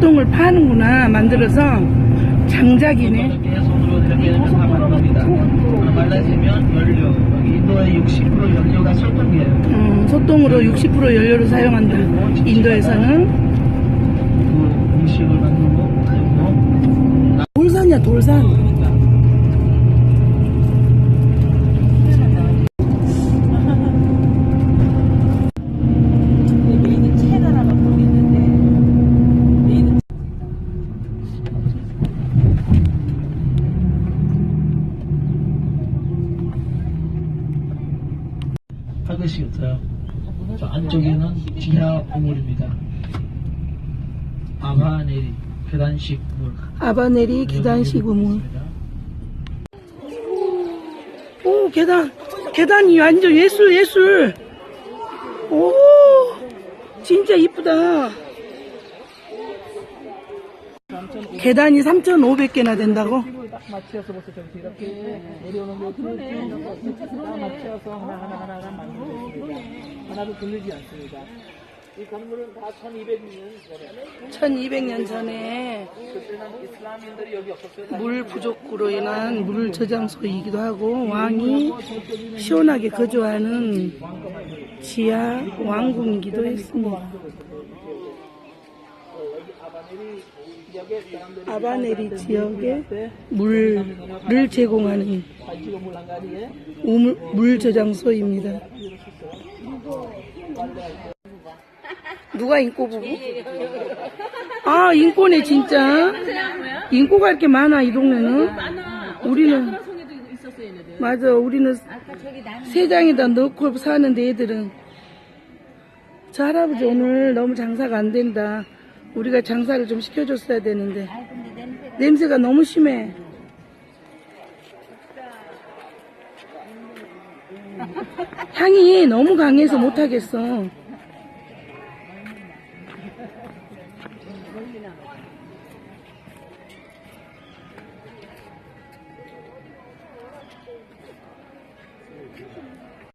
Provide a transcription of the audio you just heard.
제품을 파는구나 만들어서 장작이네 이렇게 손으로 이렇게 하면 다 만듭니다. 말라지면 연료. 여기 인도의 60% 연료가 설탕이에요. 음, 소똥으로 60% 연료를 사용한다 인도에서는 그 음식을 만들고 돌산이야 돌산 메인은 체다라가 보이는데 메인은 하듯이겠어요. 저 안쪽에는 지하 우물입니다. 아바네리 계단식 물. 아바네리 계단식 우물 오 계단 계단이 완전 예술 예술 오 진짜 이쁘다 계단이 3,500개나 된다고? 딱 맞춰서 저렇게 이렇게 내려오는 거딱 맞춰서 하나 하나 하나 만들고 있습니다. 하나도 들리지 않습니다. 이 건물은 다 1200년 전에 1200년 전에 그때는 이슬람인들이 여기 없었어요. 물 부족으로 인한 물 저장소이기도 하고 왕이 시원하게 거주하는 지하 왕궁이기도 했습니다. 아바네리 지역에 물을 제공하는 우물, 물 저장소입니다. 누가 인꼬 부부? 아 인꼬네 진짜. 인꼬가 이렇게 많아 이 동네는. 우리는 맞아 우리는 세 장에다 넣고 사는데 애들은 저 할아버지 오늘 너무 장사가 안 된다. 우리가 장사를 좀 시켜줬어야 되는데 냄새가 너무 심해. 향이 너무 강해서 못하겠어.